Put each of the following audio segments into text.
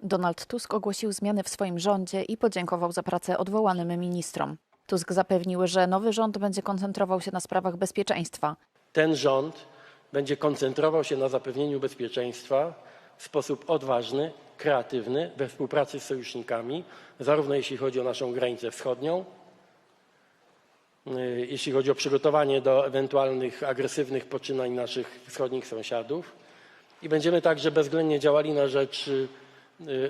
Donald Tusk ogłosił zmiany w swoim rządzie i podziękował za pracę odwołanym ministrom. Tusk zapewnił, że nowy rząd będzie koncentrował się na sprawach bezpieczeństwa. Ten rząd będzie koncentrował się na zapewnieniu bezpieczeństwa w sposób odważny, kreatywny, we współpracy z sojusznikami, zarówno jeśli chodzi o naszą granicę wschodnią, y, jeśli chodzi o przygotowanie do ewentualnych agresywnych poczynań naszych wschodnich sąsiadów i będziemy także bezwzględnie działali na rzecz y,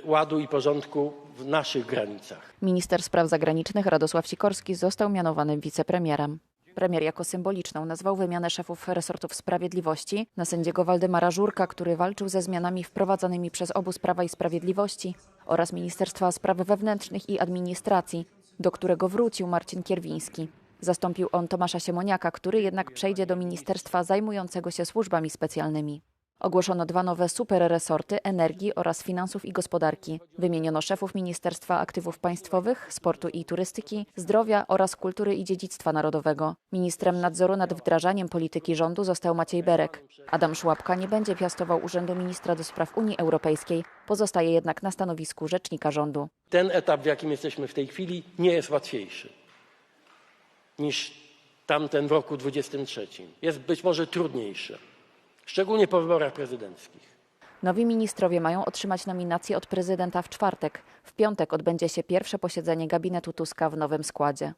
ładu i porządku w naszych granicach. Minister spraw zagranicznych Radosław Sikorski został mianowany wicepremierem. Premier jako symboliczną nazwał wymianę szefów resortów sprawiedliwości na sędziego Waldemara Żurka, który walczył ze zmianami wprowadzanymi przez obóz Prawa i Sprawiedliwości oraz Ministerstwa Spraw Wewnętrznych i Administracji, do którego wrócił Marcin Kierwiński. Zastąpił on Tomasza Siemoniaka, który jednak przejdzie do ministerstwa zajmującego się służbami specjalnymi. Ogłoszono dwa nowe superresorty energii oraz finansów i gospodarki. Wymieniono szefów Ministerstwa Aktywów Państwowych, Sportu i Turystyki, Zdrowia oraz Kultury i Dziedzictwa Narodowego. Ministrem nadzoru nad wdrażaniem polityki rządu został Maciej Berek. Adam Szłapka nie będzie piastował urzędu ministra do spraw Unii Europejskiej, pozostaje jednak na stanowisku rzecznika rządu. Ten etap, w jakim jesteśmy w tej chwili, nie jest łatwiejszy niż tamten w roku 23. Jest być może trudniejszy, szczególnie po wyborach prezydenckich. Nowi ministrowie mają otrzymać nominację od prezydenta w czwartek. W piątek odbędzie się pierwsze posiedzenie gabinetu Tuska w nowym składzie.